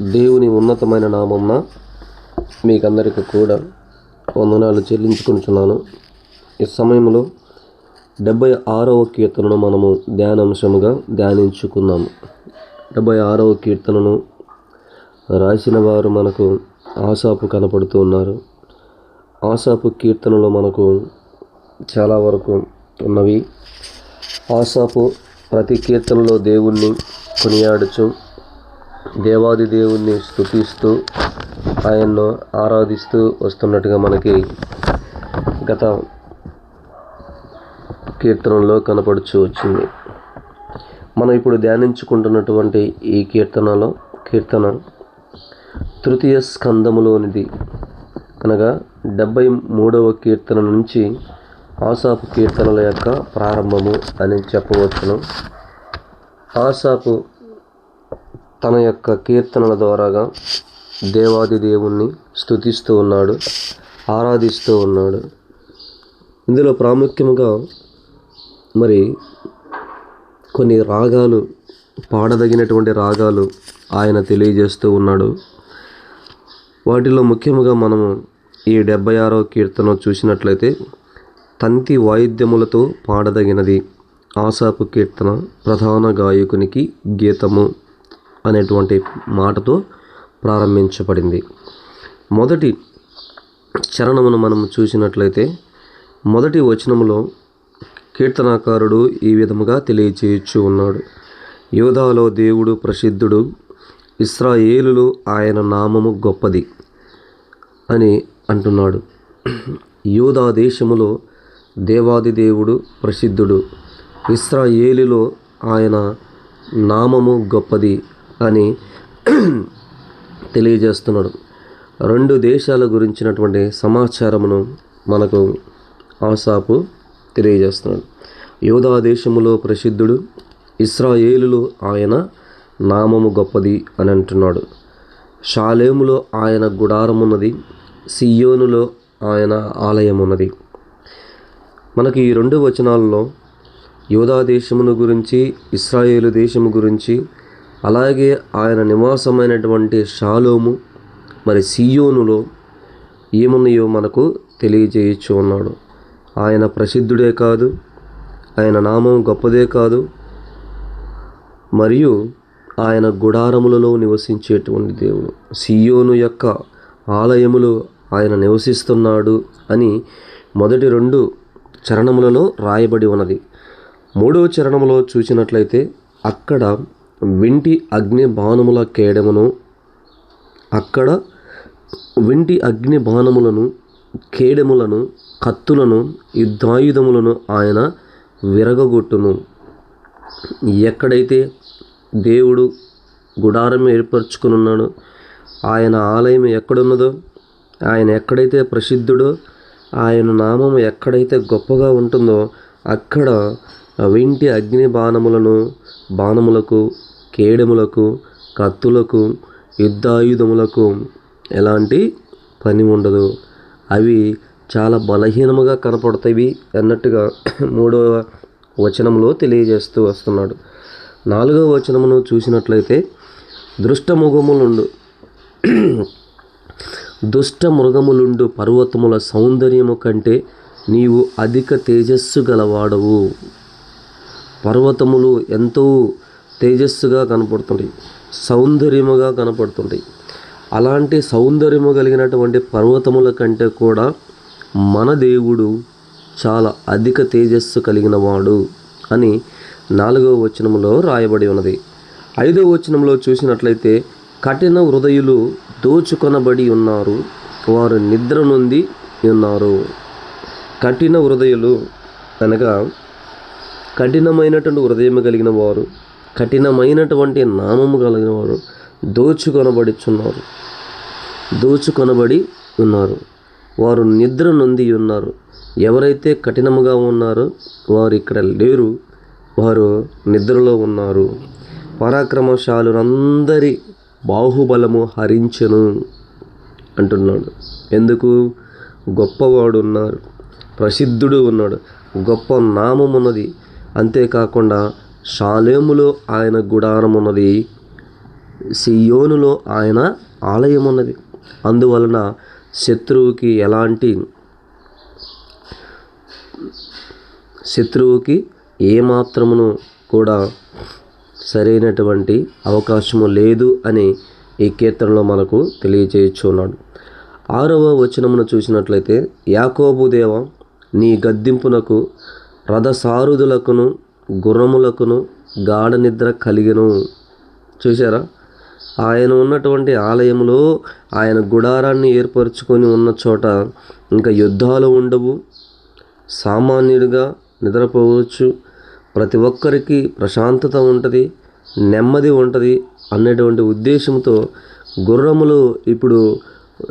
దేవుని ఉన్నతమైన నామంన మీకందరికీ కూడా వందనాలు చెల్లించుకుంటున్నాను. ఈ సమయంలో డెబ్బై ఆరవ కీర్తనను మనము ధ్యానాంశముగా ధ్యానించుకుందాము. డెబ్బై ఆరవ కీర్తనను రాసిన వారు మనకు ఆశాపు కనపడుతూ ఉన్నారు. ఆసాపు కీర్తనలో మనకు చాలా వరకు ఉన్నవి. ఆసాపు ప్రతి కీర్తనలో దేవుణ్ణి కొనియాడుచు దేవాది దేవుణ్ణి స్థుతిస్తూ ఆయన్ను ఆరాధిస్తూ వస్తున్నట్టుగా మనకి గత కీర్తనలో కనపడుచు వచ్చింది. మనం ఇప్పుడు ధ్యానించుకుంటున్నటువంటి ఈ కీర్తనలో కీర్తన తృతీయ స్కందములోనిది. అనగా డెబ్బై మూడవ కీర్తన నుంచి ఆసాపు కీర్తనల యొక్క ప్రారంభము అని చెప్పవచ్చును. ఆసాపు తన యొక్క కీర్తనల ద్వారాగా దేవాది దేవుణ్ణి స్తుతిస్తూ ఉన్నాడు ఆరాధిస్తూ ఉన్నాడు. ఇందులో ప్రాముఖ్యంగా మరి కొన్ని రాగాలు పాడదగినటువంటి రాగాలు ఆయన తెలియజేస్తూ ఉన్నాడు. వాటిలో ముఖ్యముగా మనము ఈ డెబ్బై ఆరో కీర్తన చూసినట్లయితే తంతి వాయిద్యములతో పాడదగినది ఆసాపు కీర్తన ప్రధాన గాయకునికి గీతము. అనేటువంటి మాటతో ప్రారంభించబడింది. మొదటి చరణమును మనం చూసినట్లయితే మొదటి వచనములో కీర్తనాకారుడు ఈ విధముగా తెలియచేయచ్చు ఉన్నాడు. యోధాలో దేవుడు ప్రసిద్ధుడు ఇస్రాయేలులో ఆయన నామము గొప్పది అని అంటున్నాడు. యోధా దేశములో దేవాది దేవుడు ప్రసిద్ధుడు ఇస్రాయేలులో ఆయన నామము గొప్పది అని తెలియజేస్తున్నాడు. రెండు దేశాల గురించినటువంటి సమాచారమును మనకు ఆసాపు తెలియజేస్తున్నాడు. యోధా దేశములో ప్రసిద్ధుడు ఇస్రాయేలులో ఆయన నామము గొప్పది అని అంటున్నాడు. షాలేములో ఆయన గుడారమున్నది సియోనులో ఆయన ఆలయమున్నది. మనకి ఈ రెండు వచనాలలో యోధా దేశమును గురించి ఇస్రాయేలు దేశము గురించి అలాగే ఆయన నివాసమైనటువంటి షాలోము మరి సియోనులో ఏమున్నాయో మనకు తెలియజేయచ్చు ఉన్నాడు ఆయన ప్రసిద్ధుడే కాదు ఆయన నామం గొప్పదే కాదు మరియు ఆయన గుడారములలో నివసించేటువంటి దేవుడు. సియోను యొక్క ఆలయములో ఆయన నివసిస్తున్నాడు అని మొదటి రెండు చరణములలో రాయబడి ఉన్నది. మూడవ చరణములో చూసినట్లయితే అక్కడ వింటి అగ్ని బాణముల కేడమును అక్కడ వింటి అగ్ని బాణములను కేడములను కత్తులను యుద్ధాయుధములను ఆయన విరగగొట్టును. ఎక్కడైతే దేవుడు గుడారం ఏర్పరచుకునున్నాడు ఆయన ఆలయం ఎక్కడున్నదో ఆయన ఎక్కడైతే ప్రసిద్ధుడో ఆయన నామం ఎక్కడైతే గొప్పగా ఉంటుందో అక్కడ వింటి అగ్ని బాణములను బాణములకు కేడములకు కత్తులకు యుద్ధాయుధములకు ఎలాంటి పని ఉండదు అవి చాలా బలహీనముగా కనపడతాయి అన్నట్టుగా మూడవ వచనంలో తెలియజేస్తూ వస్తున్నాడు. నాలుగవ వచనమును చూసినట్లయితే దృష్టముఖములుండు దుష్ట మృగములుండు పర్వతముల సౌందర్యము కంటే నీవు అధిక తేజస్సు గలవాడవు. పర్వతములు ఎంతో తేజస్సుగా కనపడుతుంది సౌందర్యముగా కనపడుతుంది అలాంటి సౌందర్యము కలిగినటువంటి పర్వతముల కంటే కూడా మన దేవుడు చాలా అధిక తేజస్సు కలిగిన వాడు అని నాలుగవ వచనములో రాయబడి ఉన్నది. ఐదవ వచనంలో చూసినట్లయితే కఠిన హృదయులు దోచుకొనబడి ఉన్నారు వారు నిద్ర నుండి ఉన్నారు. కఠిన హృదయులు అనగా కఠినమైనటువంటి హృదయం కలిగిన వారు కఠినమైనటువంటి నామము కలిగిన వారు దోచుకొనబడిచున్నారు. దోచుకొనబడి ఉన్నారు. వారు నిద్ర నొంది ఉన్నారు. ఎవరైతే కఠినముగా ఉన్నారో వారు ఇక్కడ లేరు. వారు నిద్రలో ఉన్నారు. పరాక్రమశాలురందరి బాహుబలము హరించెను అంటున్నాడు. ఎందుకు? గొప్పవాడు ఉన్నారు ప్రసిద్ధుడు ఉన్నాడు. గొప్ప నామం ఉన్నది అంతేకాకుండా షాలేములో ఆయన గుడారం ఉన్నది సియోనులో ఆయన ఆలయం ఉన్నది అందువలన శత్రువుకి ఎలాంటి శత్రువుకి ఏమాత్రమును కూడా సరైనటువంటి అవకాశము లేదు అని ఈ కీర్తనలో మనకు తెలియజేయచ్చున్నాడు ఆరవ వచనమును చూసినట్లయితే యాకోబు దేవ నీ గద్దింపునకు రథసారుదులకును గుర్రములకును గాఢ నిద్ర కలిగెను. చూసారా ఆయన ఉన్నటువంటి ఆలయంలో ఆయన గుడారాన్ని ఏర్పరచుకొని ఉన్న చోట ఇంకా యుద్ధాలు ఉండవు. సామాన్యుడిగా నిద్రపోవచ్చు. ప్రతి ఒక్కరికి ప్రశాంతత ఉంటుంది నెమ్మది ఉంటుంది అనేటువంటి ఉద్దేశంతో గుర్రములు ఇప్పుడు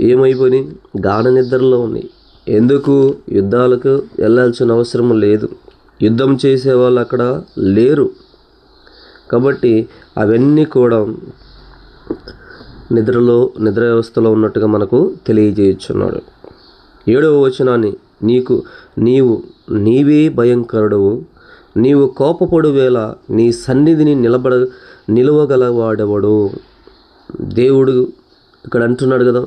ఏమైపోయినాయి? గాఢ నిద్రలో ఉన్నాయి. ఎందుకు? యుద్ధాలకు వెళ్ళాల్సిన అవసరం లేదు. యుద్ధం చేసే వాళ్ళు అక్కడ లేరు. కాబట్టి అవన్నీ కూడా నిద్రలో నిద్ర వ్యవస్థలో ఉన్నట్టుగా మనకు తెలియజేయుచున్నాడు. ఏడవ వచనాన్ని నీకు నీవు నీవే భయంకరుడవు. నీవు కోపపడు వేళ నీ సన్నిధిని నిలబడ నిలవగలవాడెవడు? దేవుడు ఇక్కడ అంటున్నాడు కదా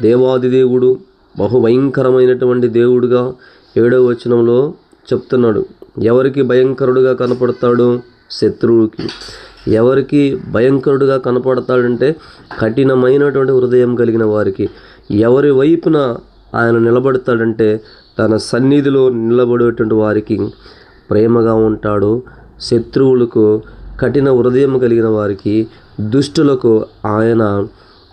దేవాది దేవుడు బహుభయంకరమైనటువంటి దేవుడుగా ఏడవ వచనంలో చెప్తున్నాడు. ఎవరికి భయంకరుడుగా కనపడతాడు? శత్రువుకి. ఎవరికి భయంకరుడుగా కనపడతాడంటే కఠినమైనటువంటి హృదయం కలిగిన వారికి. ఎవరి వైపున ఆయన నిలబడతాడంటే తన సన్నిధిలో నిలబడేటువంటి వారికి ప్రేమగా ఉంటాడు. శత్రువులకు కఠిన హృదయం కలిగిన వారికి దుష్టులకు ఆయన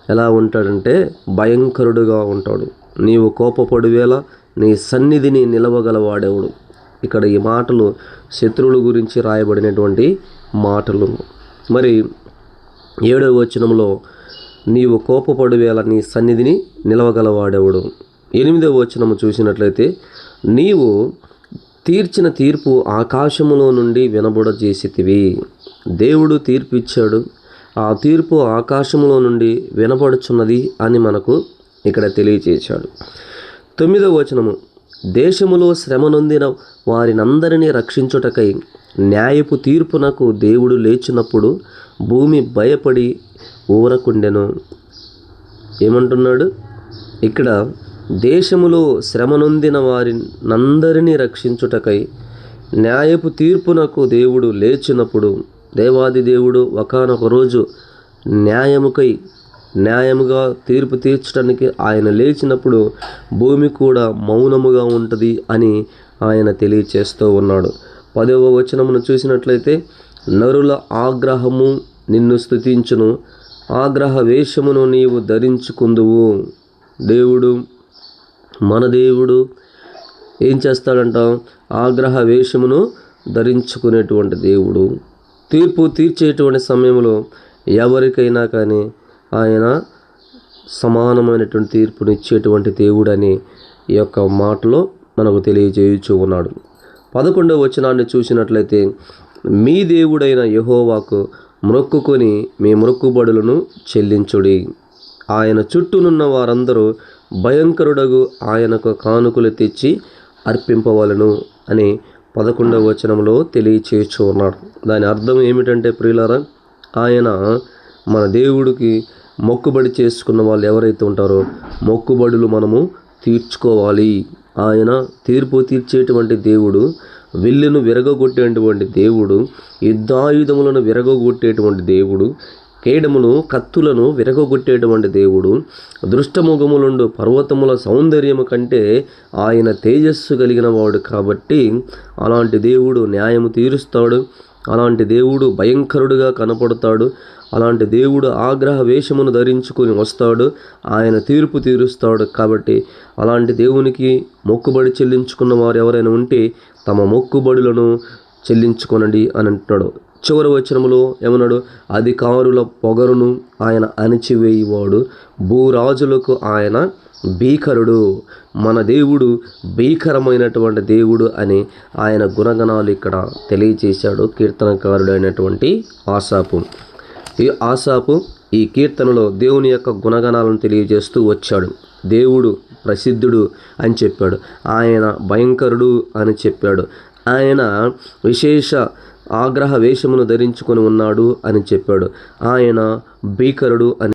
ఎలా ఉంటాడంటే భయంకరుడుగా ఉంటాడు. నీవు కోపపడివేళ నీ సన్నిధిని నిలవగలవాడెవడు? ఇక్కడ ఈ మాటలు శత్రువుల గురించి రాయబడినటువంటి మాటలు. మరి ఏడవ వచనంలో నీవు కోపపడు వేళ నీ సన్నిధిని నిలవగలవాడెవడు? ఎనిమిదవ వచనము చూసినట్లయితే నీవు తీర్చిన తీర్పు ఆకాశములో నుండి వినబడ చేసితివి దేవుడు తీర్పు ఇచ్చాడు ఆ తీర్పు ఆకాశములో నుండి వినపడుచున్నది అని మనకు ఇక్కడ తెలియచేశాడు తొమ్మిదవ వచనము దేశములో శ్రమ నొందిన వారినందరినీ రక్షించుటకై న్యాయపు తీర్పునకు దేవుడు లేచినప్పుడు భూమి భయపడి ఊరకుండెను. ఏమంటున్నాడు? ఇక్కడ దేశములో శ్రమనొందిన వారినందరినీ రక్షించుటకై న్యాయపు తీర్పునకు దేవుడు లేచినప్పుడు దేవాది దేవుడు ఒకనొక రోజు న్యాయముకై న్యాయముగా తీర్పు తీర్చడానికి ఆయన లేచినప్పుడు భూమి కూడా మౌనముగా ఉంటుంది అని ఆయన తెలియచేస్తూ ఉన్నాడు. పదవ వచనమును చూసినట్లయితే నరుల ఆగ్రహము నిన్ను స్థుతించును ఆగ్రహ వేషమును నీవు ధరించుకుందువు. దేవుడు మన దేవుడు ఏం చేస్తాడంట? ఆగ్రహ వేషమును ధరించుకునేటువంటి దేవుడు. తీర్పు తీర్చేటువంటి సమయంలో ఎవరికైనా కానీ ఆయన సమానమైనటువంటి తీర్పునిచ్చేటువంటి దేవుడని ఈ యొక్క మాటలో మనకు తెలియజేయుచూ ఉన్నాడు. పదకొండవ వచనాన్ని చూసినట్లయితే మీ దేవుడైన యహోవాకు మ్రొక్కుకొని మీ మ్రొక్కుబడులను చెల్లించుడి. ఆయన చుట్టూనున్న వారందరూ భయంకరుడగు ఆయనకు కానుకలు తెచ్చి అర్పింపవలను అని పదకొండవ వచనంలో తెలియచేయచ్చు ఉన్నాడు. దాని అర్థం ఏమిటంటే ప్రియులారా ఆయన మన దేవుడికి మొక్కుబడి చేసుకున్న వాళ్ళు ఎవరైతే ఉంటారో మొక్కుబడులు మనము తీర్చుకోవాలి. ఆయన తీర్పు తీర్చేటువంటి దేవుడు విల్లును విరగొట్టేటువంటి దేవుడు యుద్ధాయుధములను విరగొట్టేటువంటి దేవుడు కేడమును కత్తులను విరగొట్టేటువంటి దేవుడు దృష్టముఖములుండు పర్వతముల సౌందర్యము కంటే ఆయన తేజస్సు కలిగిన వాడు కాబట్టి అలాంటి దేవుడు న్యాయము తీరుస్తాడు. అలాంటి దేవుడు భయంకరుడుగా కనపడతాడు. అలాంటి దేవుడు ఆగ్రహ వేషమును ధరించుకొని వస్తాడు. ఆయన తీర్పు తీరుస్తాడు కాబట్టి అలాంటి దేవునికి మొక్కుబడి చెల్లించుకున్న వారు ఎవరైనా ఉంటే తమ మొక్కుబడులను చెల్లించుకొనండి అని అంటున్నాడు. చివరి వచనములో ఏమన్నాడు? అధికారుల పొగరును ఆయన అణిచివేయువాడు భూరాజులకు ఆయన భీకరుడు. మన దేవుడు భీకరమైనటువంటి దేవుడు అని ఆయన గుణగణాలు ఇక్కడ తెలియచేశాడు కీర్తనకారుడు అయినటువంటి ఆశాపు. ఈ ఆశాపు ఈ కీర్తనలో దేవుని యొక్క గుణగణాలను తెలియజేస్తూ వచ్చాడు. దేవుడు ప్రసిద్ధుడు అని చెప్పాడు. ఆయన భయంకరుడు అని చెప్పాడు. ఆయన విశేష ఆగ్రహ వేషమును ధరించుకొని ఉన్నాడు అని చెప్పాడు. ఆయన భీకరుడు అని